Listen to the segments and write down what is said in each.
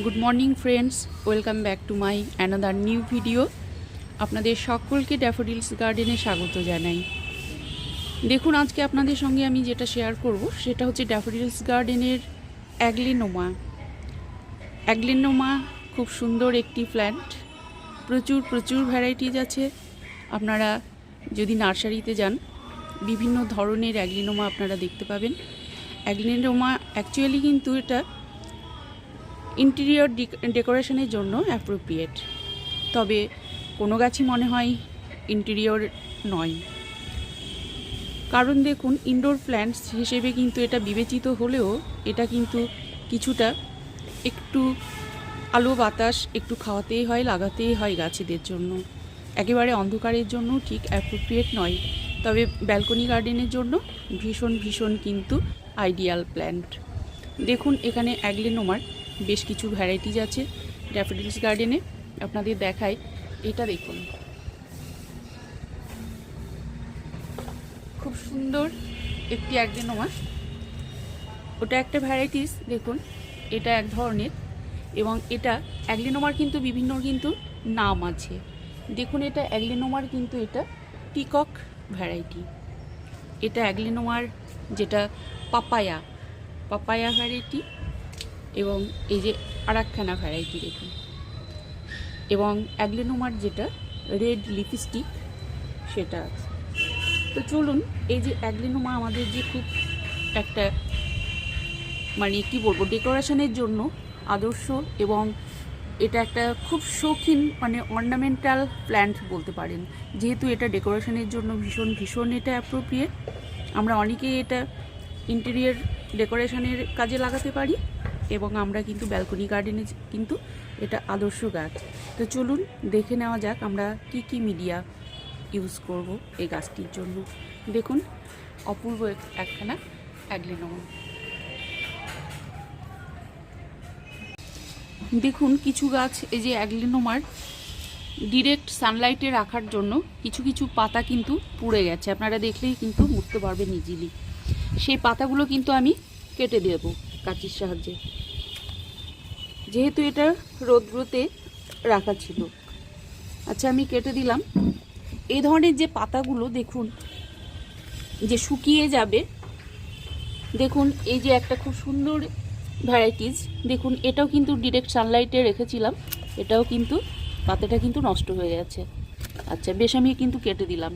Good morning friends welcome back to my another new video আপনাদের সকলকে daffodils গার্ডেনে স্বাগত জানাই। দেখুন, আজকে আপনাদের সঙ্গে আমি যেটা শেয়ার করব, সেটা হচ্ছে ড্যাফোডিলস গার্ডেনের অ্যাগলিনোমা অ্যাগলিনোমা খুব সুন্দর একটি প্ল্যান্ট প্রচুর প্রচুর ভ্যারাইটিজ আছে। আপনারা যদি নার্সারিতে যান, বিভিন্ন ধরনের অ্যাগলিনোমা আপনারা দেখতে পাবেন। অ্যাগলিনোমা অ্যাকচুয়ালি কিন্তু এটা ইন্টেরিয়র ডেকোরেশনের জন্য অ্যাপ্রোপ্রিয়েট তবে কোনো গাছই মনে হয় ইন্টেরিয়র নয়। কারণ দেখুন ইনডোর প্ল্যান্টস হিসেবে কিন্তু এটা বিবেচিত হলেও এটা কিন্তু কিছুটা একটু আলো বাতাস একটু খাওয়াতেই হয়, লাগাতেই হয় গাছেদের জন্য। একেবারে অন্ধকারের জন্য ঠিক অ্যাপ্রোপ্রিয়েট নয়। তবে ব্যালকনি গার্ডেনের জন্য ভীষণ ভীষণ কিন্তু আইডিয়াল প্ল্যান্ট দেখুন, এখানে অ্যাগলেনোমার বেশ কিছু ভ্যারাইটিজ আছে ড্যাফোডিলস গার্ডেনে আপনাদের দেখাই। এটা দেখুন। খুব সুন্দর একটি অ্যাগলেনোমা ওটা একটা ভ্যারাইটিস দেখুন, এটা এক ধরনের এবং এটা অ্যাগলেনোমার কিন্তু বিভিন্ন কিন্তু নাম আছে। দেখুন, এটা অ্যাগলেনোমার কিন্তু এটা পিকক ভ্যারাইটি এটা অ্যাগলেনোমার যেটা পাপায়া পাপায়া ভ্যারাইটি এবং এই যে আরাকখানা ভ্যারাইটি দেখুন। এবং অ্যাগলেনোমার যেটা রেড লিপস্টিক সেটা আছে। তো চলুন, এই যে অ্যাগলেনোমা আমাদের যে খুব একটা মানে কি বলব ডেকোরেশনের জন্য আদর্শ এবং এটা একটা খুব শৌখিন মানে অর্নামেন্টাল প্ল্যান্ট বলতে পারেন। যেহেতু এটা ডেকোরেশনের জন্য ভীষণ ভীষণ এটা অ্যাপ্রোপ্রিয়েট আমরা অনেকেই এটা ইন্টেরিয়ার ডেকোরেশনের কাজে লাগাতে পারি। এবং আমরা কিন্তু ব্যালকনি গার্ডেনে কিন্তু এটা আদর্শ গাছ। তো চলুন দেখে নেওয়া যাক আমরা কি কি মিডিয়া ইউজ করব এই গাছটির জন্য। দেখুন, অপূর্ব এক- একখানা অ্যাগলিনোমা দেখুন, কিছু গাছ এই যে অ্যাগলিনোমার ডিরেক্ট সানলাইটে রাখার জন্য কিছু কিছু পাতা কিন্তু পুড়ে গেছে। আপনারা দেখলেই কিন্তু মুড়তে পারবেন ইজিলি সেই পাতাগুলো কিন্তু আমি কেটে দেব কাঁচির সাহায্যে। যেহেতু এটা রৌদ্রতে রাখা ছিল। আচ্ছা আমি কেটে দিলাম। এই ধরনের যে পাতাগুলো, দেখুন, যে শুকিয়ে যাবে, দেখুন, এই যে একটা খুব সুন্দর ভ্যারাইটিস দেখুন, এটাও কিন্তু ডিরেক্ট সানলাইটে রেখেছিলাম, এটাও কিন্তু পাতাটা কিন্তু নষ্ট হয়ে গেছে। আচ্ছা বেশ, আমি কিন্তু কেটে দিলাম।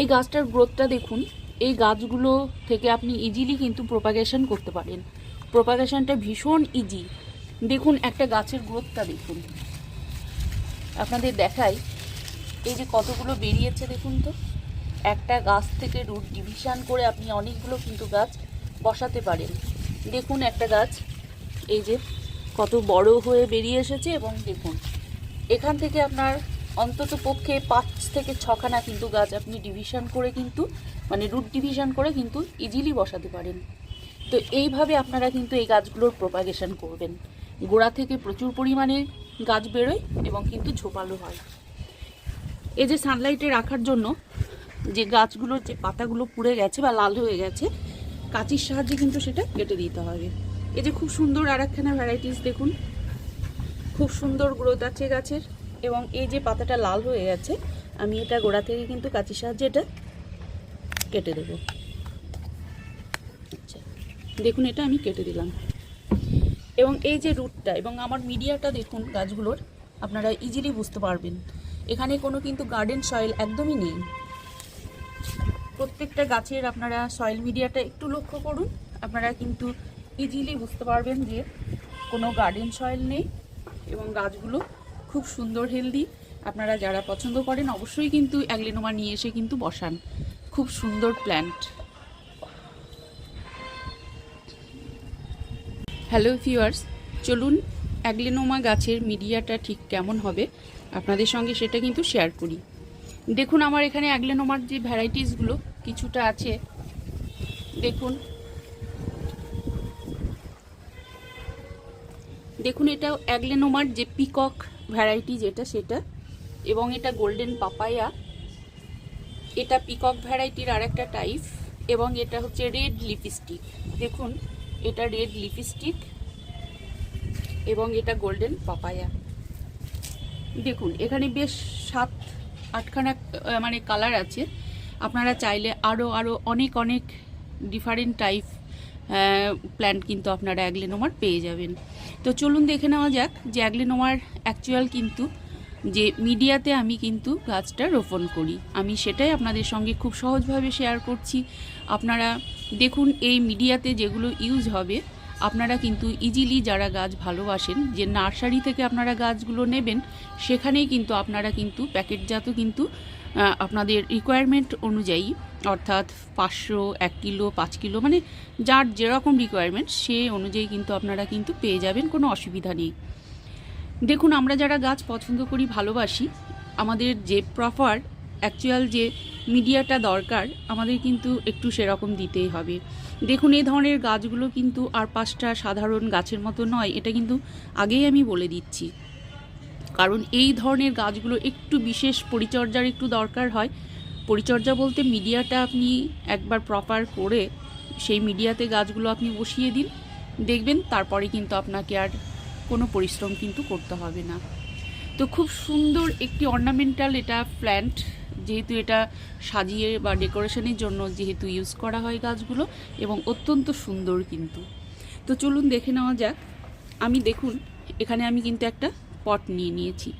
এই গাছটার গ্রোথটা দেখুন, এই গাছগুলো থেকে আপনি ইজিলি কিন্তু প্রোপাগেশন করতে পারেন। প্রোপাগেশনটা ভীষণ ইজি দেখুন, একটা গাছের গ্রোথটা দেখুন। আপনাদের দেখাই, এই যে কতগুলো বেরিয়েছে দেখুন তো। একটা গাছ থেকে রুট ডিভিশন করে আপনি অনেকগুলো কিন্তু গাছ বসাতে পারেন। দেখুন একটা গাছ, এই যে কত বড় হয়ে বেরিয়ে এসেছে এবং দেখুন, এখান থেকে আপনার অন্তত পক্ষে পাঁচ থেকে ছখানা কিন্তু গাছ আপনি ডিভিশন করে কিন্তু মানে রুট ডিভিশন করে কিন্তু ইজিলি বসাতে পারেন। তো এইভাবে আপনারা কিন্তু এই গাছগুলোর প্রোপাগেশন করবেন। গোড়া থেকে প্রচুর পরিমাণে গাছ বেরোয় এবং কিন্তু ঝোপালো হয়। এই যে সানলাইটে রাখার জন্য যে গাছগুলোর যে পাতাগুলো পুড়ে গেছে বা লাল হয়ে গেছে, কাঁচির সাহায্যে কিন্তু সেটা কেটে দিতে হবে। এই যে খুব সুন্দর আর একখানা ভ্যারাইটিস দেখুন। খুব সুন্দর গ্রোথ আছে গাছের এবং এই যে পাতাটা লাল হয়ে গেছে, আমি এটা গোড়া থেকে কিন্তু কাঁচির সাহায্যে এটা কেটে দেবো। আচ্ছা দেখুন এটা আমি কেটে দিলাম। এবং এই যে রুটটা এবং আমার মিডিয়াটা দেখুন গাছগুলোর, আপনারা ইজিলি বুঝতে পারবেন। এখানে কোনো কিন্তু গার্ডেন সয়েল একদমই নেই। প্রত্যেকটা গাছের আপনারা সয়েল মিডিয়াটা একটু লক্ষ্য করুন, আপনারা কিন্তু ইজিলি বুঝতে পারবেন যে কোনো গার্ডেন সয়েল নেই এবং গাছগুলো খুব সুন্দর হেলদি আপনারা যারা পছন্দ করেন অবশ্যই কিন্তু অ্যাগলিনোমা নিয়ে এসে কিন্তু বসান। খুব সুন্দর প্ল্যান্ট হ্যালো ভিউয়ার্স, চলুন অ্যাগলিনোমা গাছের মিডিয়াটা ঠিক কেমন হবে? আপনাদের সঙ্গে সেটা কিন্তু শেয়ার করি। দেখুন আমার এখানে অ্যাগলেনোমার যে ভ্যারাইটিসগুলো কিছুটা আছে। দেখুন। দেখুন এটা অ্যাগলেনোমার যে পিকক ভ্যারাইটি যেটা সেটা, এবং এটা গোল্ডেন পাপায়া। এটা পিকক ভ্যারাইটির আর একটা টাইপ, এবং এটা হচ্ছে রেড লিপস্টিক। দেখুন। এটা রেড লিপস্টিক এবং এটা গোল্ডেন পাপায়া দেখুন, এখানে বেশ সাত, আটখানা মানে কালার আছে। আপনারা চাইলে আরও আরও অনেক অনেক ডিফারেন্ট টাইপ প্ল্যান্ট কিন্তু আপনারা অ্যাগলেনোমার পেয়ে যাবেন। তো চলুন দেখে নেওয়া যাক যে অ্যাগলেনোমার অ্যাকচুয়াল কিন্তু যে মিডিয়াতে আমি কিন্তু গাছটা রোপণ করি। আমি সেটাই আপনাদের সঙ্গে খুব সহজভাবে শেয়ার করছি। আপনারা দেখুন, এই মিডিয়াতে যেগুলো ইউজ হবে, আপনারা কিন্তু ইজিলি যারা গাছ ভালোবাসেন, যে নার্সারি থেকে আপনারা গাছগুলো নেবেন, সেখানেই কিন্তু আপনারা কিন্তু প্যাকেটজাত কিন্তু আপনাদের রিকোয়ারমেন্ট অনুযায়ী, অর্থাৎ পাঁচশো, এক কিলো, পাঁচ কিলো মানে যার যেরকম রিকোয়ারমেন্ট সে অনুযায়ী কিন্তু আপনারা কিন্তু পেয়ে যাবেন, কোনো অসুবিধা নেই। দেখুন, আমরা যারা গাছ পছন্দ করি, ভালোবাসি, আমাদের যে প্রপার অ্যাকচুয়াল যে মিডিয়াটা দরকার, আমাদের কিন্তু একটু সেরকম দিতেই হবে। দেখুন, এই ধরনের গাছগুলো কিন্তু আর পাঁচটা সাধারণ গাছের মতো নয়, এটা কিন্তু আগেই আমি বলে দিচ্ছি। কারণ এই ধরনের গাছগুলো একটু বিশেষ পরিচর্যার একটু দরকার হয়। পরিচর্যা বলতে মিডিয়াটা আপনি একবার প্রপার করে সেই মিডিয়াতে গাছগুলো আপনি বসিয়ে দিন, দেখবেন তারপরে কিন্তু আপনাকে আর কোনো পরিশ্রম কিন্তু করতে হবে না। তো খুব সুন্দর একটি অর্নামেন্টাল এটা প্ল্যান্ট যেহেতু এটা সাজিয়ে বা ডেকোরেশনের জন্য যেহেতু ইউজ করা হয় গাছগুলো এবং অত্যন্ত সুন্দর কিন্তু। তো চলুন দেখে নেওয়া যাক। আমি দেখুন, এখানে আমি কিন্তু একটা পট নিয়ে নিয়েছি।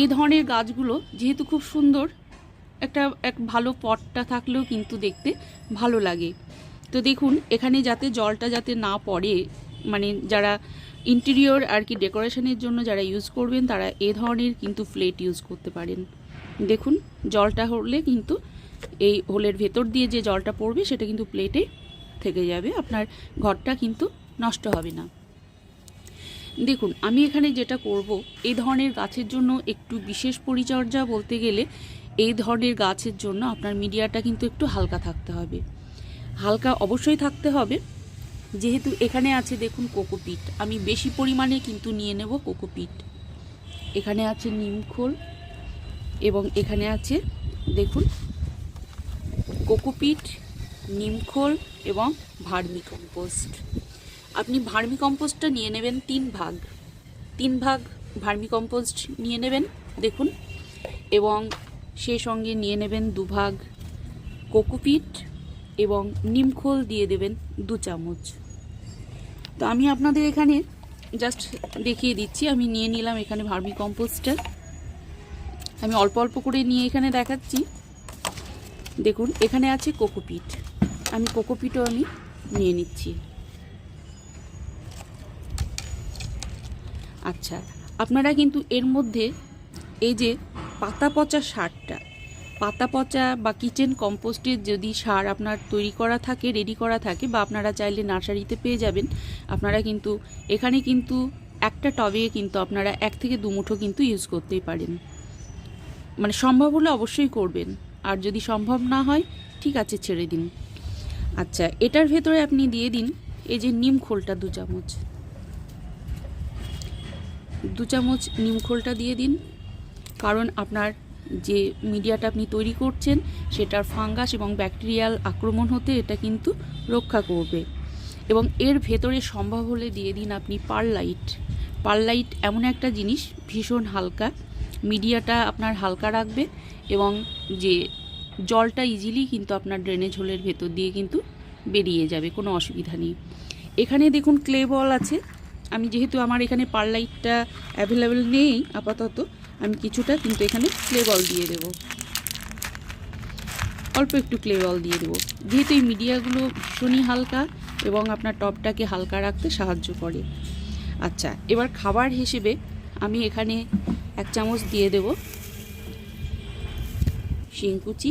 এই ধরনের গাছগুলো যেহেতু খুব সুন্দর, একটা, এক ভালো পটটা থাকলেও কিন্তু দেখতে ভালো লাগে। তো দেখুন, এখানে যাতে জলটা যাতে না পড়ে মানে যারা ইন্টেরিয়র আর কি ডেকোরেশনের জন্য যারা ইউজ করবেন, তারা এ ধরনের কিন্তু প্লেট ইউজ করতে পারেন। দেখুন, জলটা হলে কিন্তু এই হোলের ভেতর দিয়ে যে জলটা পড়বে, সেটা কিন্তু প্লেটে থেকে যাবে। আপনার ঘরটা কিন্তু নষ্ট হবে না। দেখুন, আমি এখানে যেটা করব এই ধরনের গাছের জন্য একটু বিশেষ পরিচর্যা বলতে গেলে, এই ধরনের গাছের জন্য আপনার মিডিয়াটা কিন্তু একটু হালকা থাকতে হবে। হালকা অবশ্যই থাকতে হবে। যেহেতু এখানে আছে দেখুন কোকোপিট। আমি বেশি পরিমাণে কিন্তু নিয়ে নেব কোকোপিট। এখানে আছে নিমখোল এবং এখানে আছে দেখুন কোকোপিট নিমখোল এবং ভার্মি কম্পোস্ট। আপনি ভার্মি কম্পোস্টটা নিয়ে নেবেন তিন ভাগ। তিন ভাগ ভার্মি কম্পোস্ট নিয়ে নেবেন, দেখুন। এবং সেই সঙ্গে নিয়ে নেবেন দুভাগ কোকোপিট এবং নিমখোল দিয়ে দেবেন দু চামচ। তো আমি আপনাদের এখানে জাস্ট দেখিয়ে দিচ্ছি। আমি নিয়ে নিলাম এখানে ভার্মি কম্পোস্টটা। আমি অল্প অল্প করে নিয়ে এখানে দেখাচ্ছি। দেখুন, এখানে আছে কোকোপিট। আমি কোকোপিটও আমি নিয়ে নিচ্ছি। আচ্ছা আপনারা কিন্তু এর মধ্যে এই যে পাতা পচা সারটা পাতা পচা বা কিচেন কম্পোস্টের যদি সার আপনার তৈরি করা থাকে রেডি করা থাকে বা আপনারা চাইলে নার্সারিতে পেয়ে যাবেন, আপনারা কিন্তু, এখানে কিন্তু একটা টবে কিন্তু আপনারা এক থেকে দু মুঠো কিন্তু ইউজ করতেই পারেন। মানে সম্ভব হলে অবশ্যই করবেন। আর যদি সম্ভব না হয়, ঠিক আছে, ছেড়ে দিন। আচ্ছা এটার ভেতরে আপনি দিয়ে দিন এই যে নিম খোলটা দু চামচ। দু চামচ নিম খোলটা দিয়ে দিন। কারণ আপনার যে মিডিয়াটা আপনি তৈরি করছেন, সেটার ফাঙ্গাস এবং ব্যাকটেরিয়াল আক্রমণ হতে এটা কিন্তু রক্ষা করবে। এবং এর ভেতরে সম্ভব হলে দিয়ে দিন আপনি পারলাইট। পারলাইট এমন একটা জিনিস, ভীষণ হালকা। মিডিয়াটা আপনার হালকা রাখবে এবং যে জলটা ইজিলি কিন্তু আপনার ড্রেনেজ হোলের ভেতর দিয়ে কিন্তু বেরিয়ে যাবে, কোনো অসুবিধা নেই। এখানে দেখুন ক্লে বল আছে। আমি যেহেতু আমার এখানে পারলাইটটা অ্যাভেলেবেল নেই, আপাতত আমি কিছুটা, কিন্তু এখানে ক্লে বল দিয়ে দেবো। অল্প একটু ক্লে বল দিয়ে দেবো। যেহেতু এই মিডিয়াগুলো ভীষণই হালকা এবং আপনার টপটাকে হালকা রাখতে সাহায্য করে। আচ্ছা এবার খাবার হিসেবে আমি এখানে এক চামচ দিয়ে দেব শিংকুচি,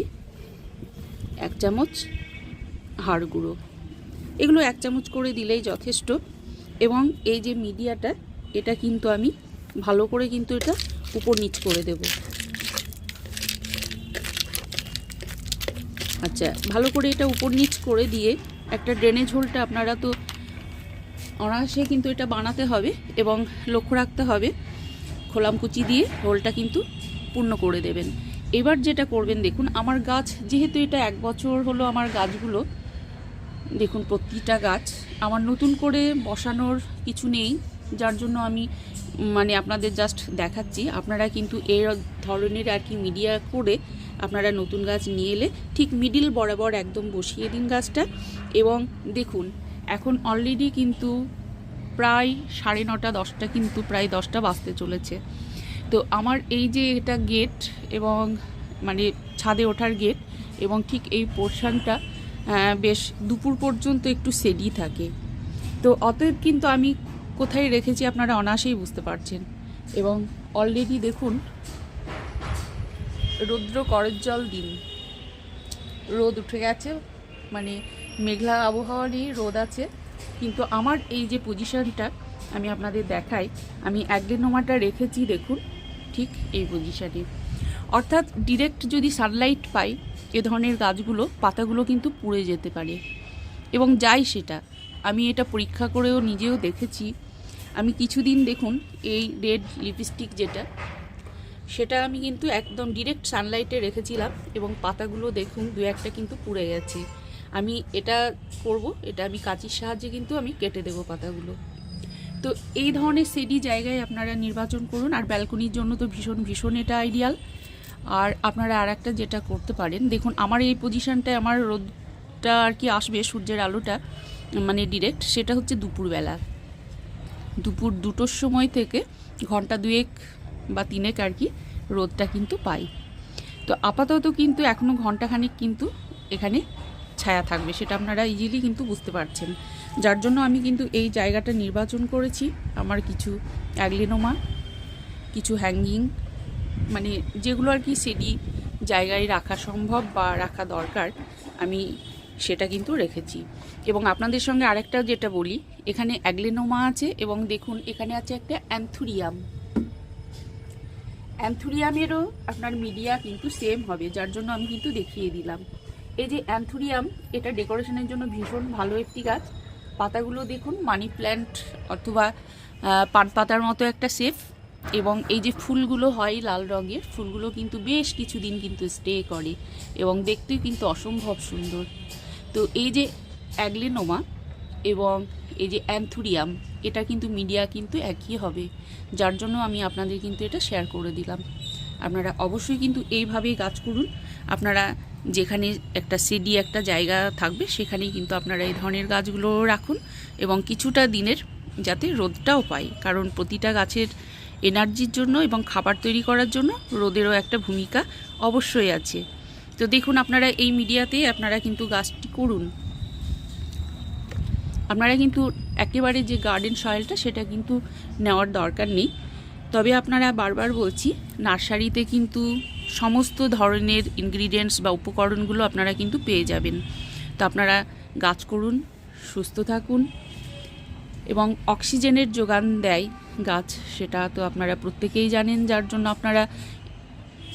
এক চামচ হাড় গুঁড়ো। এগুলো এক চামচ করে দিলেই যথেষ্ট এবং এই যে মিডিয়াটা, এটা কিন্তু আমি ভালো করে কিন্তু এটা উপর নিচ করে দেব। আচ্ছা ভালো করে এটা উপর নিচ করে দিয়ে একটা ড্রেনেজ হোলটা আপনারা তো অনায়াসে কিন্তু এটা বানাতে হবে এবং লক্ষ্য রাখতে হবে খোলামকুচি দিয়ে হোলটা কিন্তু পূর্ণ করে দেবেন। এবার যেটা করবেন দেখুন, আমার গাছ যেহেতু এটা এক বছর হলো আমার গাছগুলো, দেখুন প্রতিটা গাছ, আমার নতুন করে বসানোর কিছু নেই, যার জন্য আমি মানে আপনাদের জাস্ট দেখাচ্ছি। আপনারা কিন্তু এই ধরনের আর কি মিডিয়া করে আপনারা নতুন গাছ নিয়ে এলে ঠিক মিডিল বরাবর একদম বসিয়ে দিন গাছটা। এবং দেখুন, এখন অলরেডি কিন্তু প্রায় সাড়ে নটা, দশটা কিন্তু প্রায় দশটা বাজতে চলেছে। তো আমার এই যে এটা গেট এবং মানে ছাদে ওঠার গেট এবং ঠিক এই পোর্শনটা বেশ দুপুর পর্যন্ত একটু সেডি থাকে। তো অতএব কিন্তু আমি কোথায় রেখেছি আপনারা অনায়াসেই বুঝতে পারছেন। এবং অলরেডি দেখুন, রৌদ্র করজ্জল দিন। রোদ উঠে গেছে মানে মেঘলা আবহাওয়া নিয়ে রোদ আছে। কিন্তু আমার এই যে পজিশানটা আমি আপনাদের দেখাই, আমি অ্যাগ্রেনোমাটা রেখেছি দেখুন, ঠিক এই পজিশানে অর্থাৎ ডিরেক্ট যদি সানলাইট পাই, এ ধরনের গাছগুলো, পাতাগুলো কিন্তু পুড়ে যেতে পারে। এবং যাই সেটা, আমি এটা পরীক্ষা করেও নিজেও দেখেছি আমি কিছুদিন দেখুন, এই রেড লিপস্টিক যেটা, সেটা আমি কিন্তু একদম ডিরেক্ট সানলাইটে রেখেছিলাম এবং পাতাগুলো দেখুন, দু একটা কিন্তু পুড়ে গেছে। আমি এটা করব, এটা আমি কাঁচির সাহায্যে কিন্তু আমি কেটে দেবো পাতাগুলো। তো এই ধরনের সেডি জায়গায় আপনারা নির্বাচন করুন, আর ব্যালকনির জন্য তো ভীষণ ভীষণ এটা আইডিয়াল আর আপনারা আর একটা যেটা করতে পারেন, দেখুন, আমার এই পজিশনটায় আমার রোদটা আর কি আসবে, সূর্যের আলোটা মানে ডিরেক্ট সেটা হচ্ছে দুপুরবেলা। দুপুর দুটোর সময় থেকে ঘণ্টা দুয়েক বা তিনেক আর কি রোদটা কিন্তু পাই। তো আপাতত কিন্তু এখনও ঘন্টাখানেক কিন্তু এখানে ছায়া থাকবে, সেটা আপনারা ইজিলি কিন্তু বুঝতে পারছেন। যার জন্য আমি কিন্তু এই জায়গাটা নির্বাচন করেছি। আমার কিছু অ্যাগলেনোমা, কিছু হ্যাঙ্গিং মানে যেগুলো আর কি সেডি জায়গায় রাখা সম্ভব বা রাখা দরকার, আমি সেটা কিন্তু রেখেছি। এবং আপনাদের সঙ্গে আরেকটা যেটা বলি এখানে অ্যাগলেনোমা আছে এবং দেখুন, এখানে আছে একটা অ্যান্থুরিয়াম। অ্যান্থুরিয়ামেরও আপনার মিডিয়া কিন্তু সেম হবে, যার জন্য আমি কিন্তু দেখিয়ে দিলাম। এই যে অ্যান্থুরিয়াম, এটা ডেকোরেশনের জন্য ভীষণ ভালো একটি গাছ। পাতাগুলো দেখুন, মানি প্ল্যান্ট অথবা পান পাতার মতো একটা শেপ এবং এই যে ফুলগুলো হয় লাল রঙের, ফুলগুলো কিন্তু বেশ কিছুদিন কিন্তু স্টে করে এবং দেখতেও কিন্তু অসম্ভব সুন্দর। তো এই যে অ্যাগলেনোমা এবং এই যে অ্যান্থুরিয়াম এটা কিন্তু মিডিয়া কিন্তু একই হবে। যার জন্য আমি আপনাদের কিন্তু এটা শেয়ার করে দিলাম। আপনারা অবশ্যই কিন্তু এইভাবেই গাছ করুন। আপনারা যেখানে একটা সিডি একটা জায়গা থাকবে, সেখানেই কিন্তু আপনারা এই ধরনের গাছগুলো রাখুন এবং কিছুটা দিনের যাতে রোদটাও পায় কারণ প্রতিটা গাছের এনার্জির জন্য এবং খাবার তৈরি করার জন্য রোদেরও একটা ভূমিকা অবশ্যই আছে। তো দেখুন, আপনারা এই মিডিয়াতে আপনারা কিন্তু গাছটি করুন। আপনারা কিন্তু একেবারে যে গার্ডেন সয়েলটা সেটা কিন্তু নেওয়ার দরকার নেই। তবে আপনারা বারবার বলছি, নার্সারিতে কিন্তু সমস্ত ধরনের ইনগ্রিডিয়েন্টস বা উপকরণগুলো আপনারা কিন্তু পেয়ে যাবেন। তো আপনারা গাছ করুন, সুস্থ থাকুন এবং অক্সিজেনের যোগান দেয় গাছ, সেটা তো আপনারা প্রত্যেকেই জানেন। যার জন্য আপনারা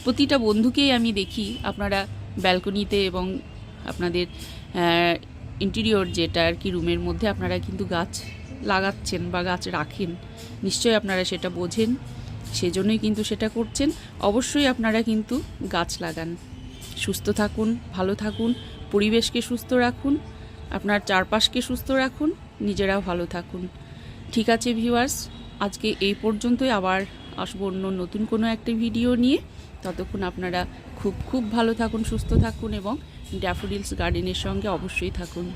প্রতিটা বন্ধুকেই আমি দেখি, আপনারা ব্যালকনিতে এবং আপনাদের ইন্টেরিয়র যেটা আর কি রুমের মধ্যে আপনারা কিন্তু গাছ লাগাচ্ছেন বা গাছ রাখেন, নিশ্চয়ই আপনারা সেটা বোঝেন, সেজন্যই কিন্তু সেটা করছেন। অবশ্যই আপনারা কিন্তু গাছ লাগান, সুস্থ থাকুন, ভালো থাকুন, পরিবেশকে সুস্থ রাখুন, আপনার চারপাশকে সুস্থ রাখুন, নিজেরাও ভালো থাকুন। ঠিক আছে ভিউয়ার্স আজকে এই পর্যন্তই, আবার আসব অন্য নতুন কোনো একটা ভিডিও নিয়ে। ততক্ষণ আপনারা খুব খুব ভালো থাকুন, সুস্থ থাকুন এবং ড্যাফোডিলস গার্ডেনের সঙ্গে অবশ্যই থাকুন।